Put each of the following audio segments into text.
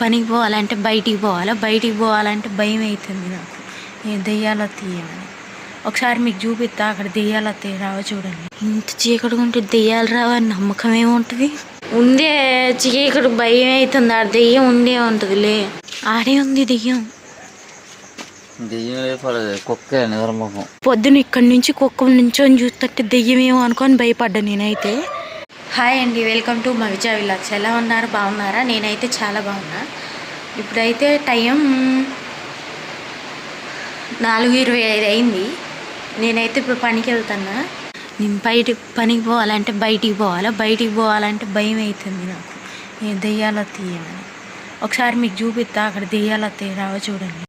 పనికి పోవాలంటే బయటికి పోవాలా? బయటికి పోవాలంటే భయం అవుతుంది నాకు. ఏ దెయ్యాలో తీయమని ఒకసారి మీకు చూపిస్తా అక్కడ దెయ్యాలు వస్తాయి రావ చూడండి. ఇంత చీకటిగా ఉంటే దెయ్యాలు రావని నమ్మకం ఏముంటుంది? ఉందే చీకటి భయం అవుతుంది. ఆ దెయ్యం ఉండే ఉంటుందిలే ఆడే ఉంది దెయ్యం. పొద్దున ఇక్కడి నుంచి కుక్క నుంచొని చూస్తుంటే దెయ్యమేమో అనుకొని భయపడ్డా నేనైతే. హాయ్ అండి వెల్కమ్ టు మా విజయ విలాక్స్. ఎలా ఉన్నారు? బాగున్నారా? నేనైతే చాలా బాగున్నా. ఇప్పుడైతే టైం నాలుగు ఇరవై ఐదు అయింది. నేనైతే ఇప్పుడు పనికి వెళ్తున్నా. నేను బయట పనికి పోవాలంటే బయటికి పోవాలా? బయటికి పోవాలంటే భయం అవుతుంది నాకు. ఏ దెయ్యాలు తీయమని ఒకసారి మీకు చూపిస్తా అక్కడ దెయ్యాలు వస్తాయి చూడండి.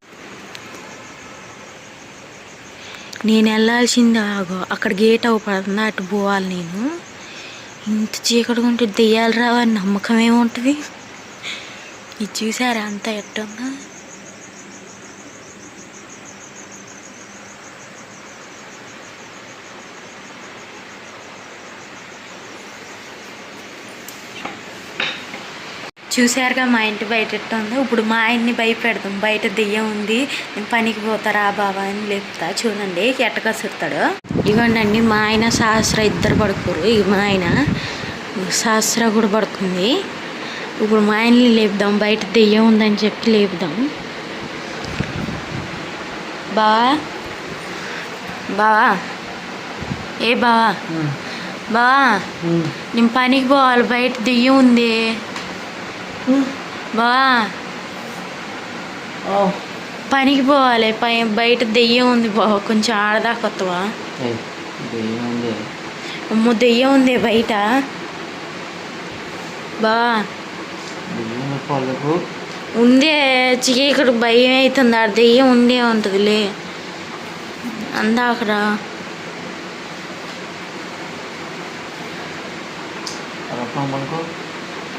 నేను వెళ్ళాల్సింది ఆగో. అక్కడ గేట్ అవుపడుతుంది అటు పోవాలి నేను. ఇంత చీకటిగా ఉంటే దెయ్యాలు రావని నమ్మకం ఏముంటుంది? ఇది చూసారా అంత ఎట్టుందా చూశారుగా మా ఇంటి బయట ఎట్టుందో ఇప్పుడు మా ఆయన్ని భయపెడతాం. బయట దెయ్యం ఉంది. నేను పనికి పోతారా బాబా అని లేపుతా. చూడండి ఎట్ట కసురుతాడు ఇవ్వండి మా ఆయన సహస్ర ఇద్దరు పడుకోరు. ఇక మా ఆయన సహస్ర కూడా పడుకుంది. ఇప్పుడు మా ఆయన్ని లేపుదాం. బయట దెయ్యం ఉందని చెప్పి లేపుదాం. బావా? బావా? ఏ బావా? బావా? నేను పనికి పోవాలి. బయట దెయ్యం ఉంది. బా. పనికి పోవాలి. పై బయట దెయ్యం ఉంది బా. కొంచెం దెయ్యం ఉంది. అమ్మో దెయ్యం ఉంది బయట. బా. ఉందే చీకటి భయం అవుతుంది ఆ దెయ్యం ఉండే ఉంటుందిలే. అందాకరా మనకు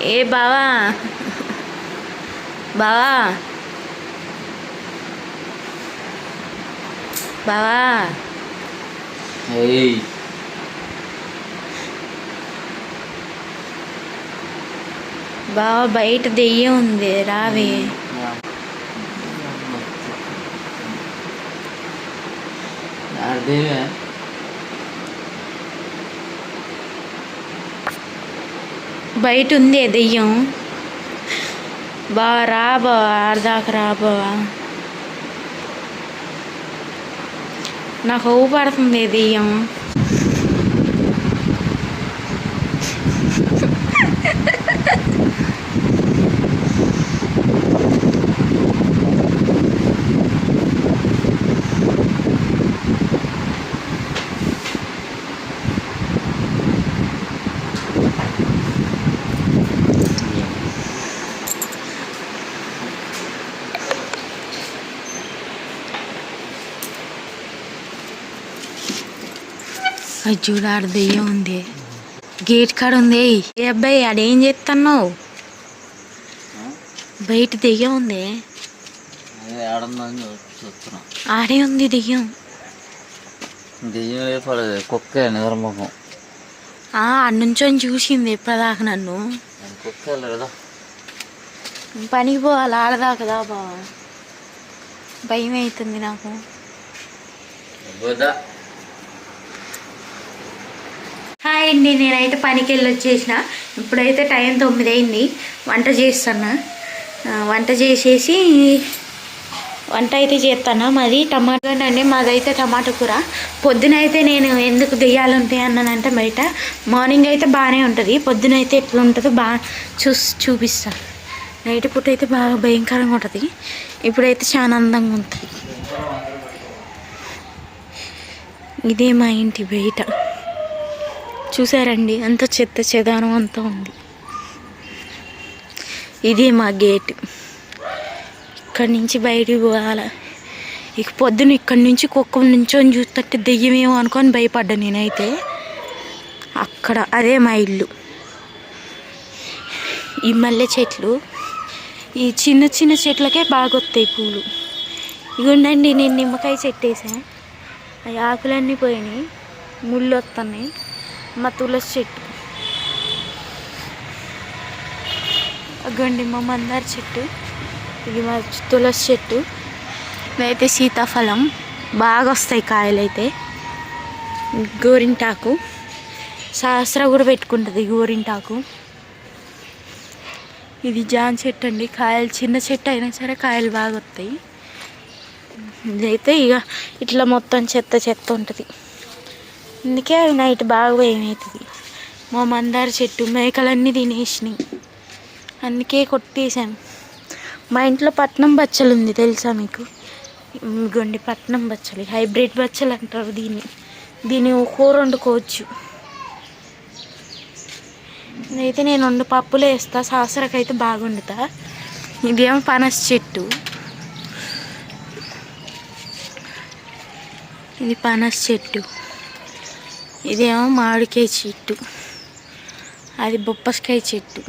ఏ బావా? బావా? బావా? బావా బయట దెయ్యం ఉంది రావే. అదే బయట ఉందే దెయ్యం. బా రా బావా ఆడదాకా నాకు ఊపడుతుంది పడుతుంది దెయ్యం. చూడు ఆడ దెయ్యం ఉంది. గేట్ కాడ ఉంది. ఏ అబ్బాయి ఆడేం చేస్తున్నావు బయట దెయ్యం ఉంది. ఆడే ఉంది దెయ్యం. దెయ్యం కుక్క నిద్రముఖం నుంచొని చూసింది ఇప్పటిదాకా నన్ను. పనికి పోవాలి ఆడదాకదా బా భయం అవుతుంది నాకు వద్దా హాయ్ అండి నేనైతే పనికి వెళ్ళి వచ్చేసిన ఇప్పుడైతే టైం తొమ్మిది అయింది వంట చేస్తున్నా వంట చేసేసి వంట అయితే చేస్తాను. మాది టమాటా అండి. మాదైతే టమాటా కూర. పొద్దున అయితే నేను ఎందుకు దెయ్యాలుంటాయి అన్నానంటే బయట మార్నింగ్ అయితే బాగానే ఉంటుంది. పొద్దున అయితే ఎట్లా ఉంటుందో బాగా చూసి చూపిస్తాను నైట్ పూట అయితే బాగా భయంకరంగా ఉంటుంది. ఇప్పుడైతే చాలా అందంగా ఉంటుంది. ఇదే మా ఇంటి బయట. చూసారండి అంత చెత్త చెదారం అంతా ఉంది. ఇదే మా గేట్. ఇక్కడి నుంచి బయటికి పోవాల. ఇక పొద్దున ఇక్కడి నుంచి కుక్క నుంచొని చూస్తుంటే దెయ్యమేమో అనుకొని భయపడ్డా నేనైతే. అక్కడ అదే మా ఇల్లు. ఈ మల్లె చెట్లు. ఈ చిన్న చిన్న చెట్లకే బాగా వస్తాయి పూలు. ఇగుండండి నేను నిమ్మకాయ చెట్టు వేసాను అవి ఆకులన్నీ పోయినాయి. ముళ్ళు వస్తున్నాయి మా తులసి చెట్టు. అగ్గండి మా మందార చెట్టు. ఇది మా తులసి చెట్టు. ఇదైతే సీతాఫలం. బాగా వస్తాయి కాయలు అయితే గోరింటాకు. సహస్ర కూడా పెట్టుకుంటుంది గోరింటాకు. ఇది జాన్ చెట్టు అండి. కాయలు చిన్న చెట్టు అయినా సరే కాయలు బాగా వస్తాయి. ఇదైతే ఇక ఇట్లా మొత్తం చెత్త చెత్త ఉంటుంది. అందుకే అవి నైట్ బాగా భయమవుతుంది మా మందార చెట్టు మేకలన్నీ తినేసినాయి. అందుకే కొట్టేసాం మా ఇంట్లో పట్నం బచ్చలు ఉంది తెలుసా మీకు? గొండి పట్నం బచ్చలు. హైబ్రిడ్ బచ్చలు అంటారు దీన్ని. దీన్ని కూర వండుకోవచ్చు. అయితే నేను వండు పప్పులు వేస్తా సాసరకైతే బాగుండుతా ఇదేమో పనస చెట్టు. ఇది పనస చెట్టు. ఇదేమో మామిడికాయ చెట్టు. అది బొప్పస్కాయ చెట్టు.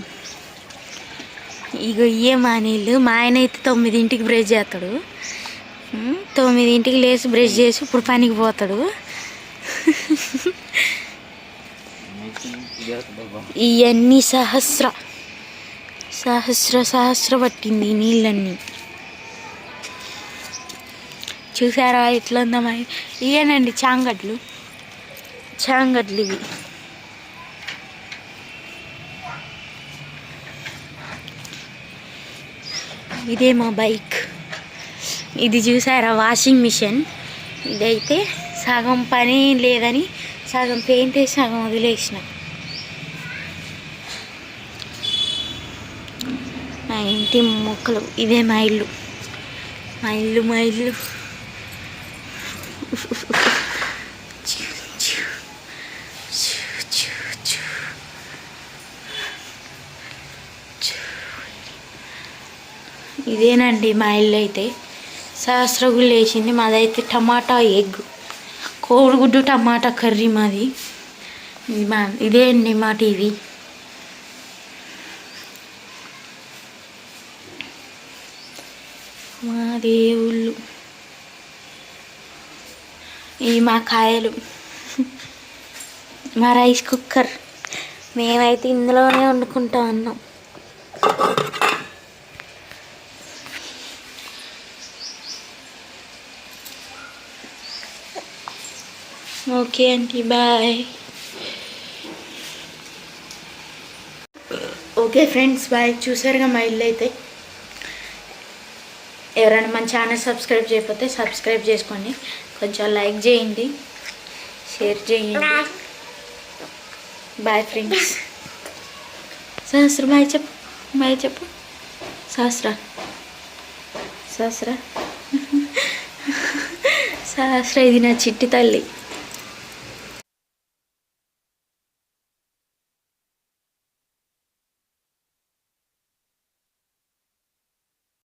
ఇగో ఇయే మా నీళ్ళు. మా ఆయన అయితే తొమ్మిదింటికి బ్రష్ చేస్తాడు. తొమ్మిదింటికి లేచి బ్రష్ చేసి ఇప్పుడు పనికి పోతాడు. ఇవన్నీ సహస్ర. సహస్ర సహస్ర పట్టింది నీళ్ళన్నీ. చూసారా ఎట్లా ఉందమ్మా ఇవేనండి చాంగడ్లు. చాంగడ్లు ఇవి. ఇదే మా బైక్. ఇది చూసారా? Washing machine. ఇదైతే సగం పని లేదని సగం పెయింట్ వేసి సగం వదిలేసిన. మా ఇంటి మొక్కలు. ఇదే మా ఇల్లు. మా ఇల్లు మా ఇల్లు. ఇదేనండి మా ఇల్లు అయితే. సహస్రగుళ్ళు వేసింది మాదైతే టమాటా ఎగ్. కోడిగుడ్డు టమాటా కర్రీ మాది. ఇది మా ఇదే అండి మా టీవీ. మా దేవుళ్ళు. ఇవి మా కాయలు. మా రైస్ కుక్కర్. మేమైతే ఇందులోనే వండుకుంటా ఉన్నాం. Okay aunty bye. Okay friends bye. చూసారుగా మా ఇల్లు అయితే? ఎవరైనా మన ఛానల్ సబ్స్క్రైబ్ చేయకపోతే సబ్స్క్రైబ్ చేసుకోండి. కొంచెం లైక్ చేయండి. షేర్ చేయండి. Bye friends. సహస్ర బాయ్ చెప్పు. బాయ్ చెప్పు. సహస్ర. సహస్ర. సహస్ర ఇది నా చిట్టి తల్లి.